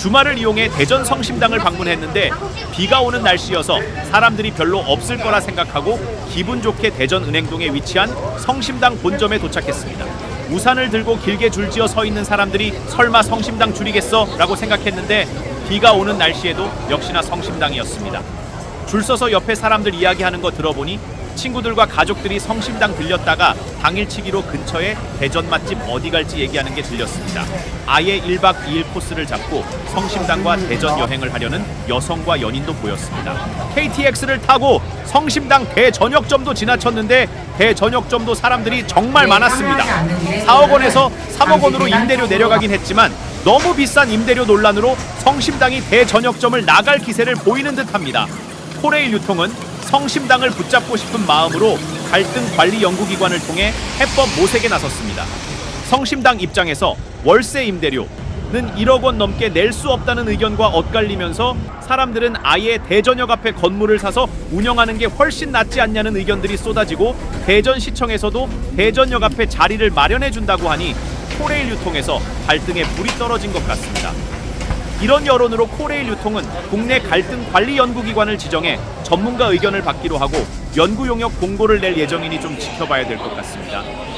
주말을 이용해 대전 성심당을 방문했는데 비가 오는 날씨여서 사람들이 별로 없을 거라 생각하고 기분 좋게 대전 은행동에 위치한 성심당 본점에 도착했습니다. 우산을 들고 길게 줄지어 서 있는 사람들이 설마 성심당 줄이겠어? 라고 생각했는데 비가 오는 날씨에도 역시나 성심당이었습니다. 줄 서서 옆에 사람들 이야기하는 거 들어보니 친구들과 가족들이 성심당 들렸다가 당일치기로 근처에 대전 맛집 어디 갈지 얘기하는 게 들렸습니다. 아예 1박 2일 코스를 잡고 성심당과 대전 여행을 하려는 여성과 연인도 보였습니다. KTX를 타고 성심당 대전역점도 지나쳤는데 대전역점도 사람들이 정말 많았습니다. 4억 원에서 3억 원으로 임대료 내려가긴 했지만 너무 비싼 임대료 논란으로 성심당이 대전역점을 나갈 기세를 보이는 듯합니다. 코레일 유통은 성심당을 붙잡고 싶은 마음으로 갈등 관리 연구기관을 통해 해법 모색에 나섰습니다. 성심당 입장에서 월세 임대료는 1억 원 넘게 낼 수 없다는 의견과 엇갈리면서 사람들은 아예 대전역 앞에 건물을 사서 운영하는 게 훨씬 낫지 않냐는 의견들이 쏟아지고 대전시청에서도 대전역 앞에 자리를 마련해 준다고 하니 코레일 유통에서 갈등에 불이 떨어진 것 같습니다. 이런 여론으로 코레일 유통은 국내 갈등 관리 연구기관을 지정해 전문가 의견을 받기로 하고 연구 용역 공고를 낼 예정이니 좀 지켜봐야 될 것 같습니다.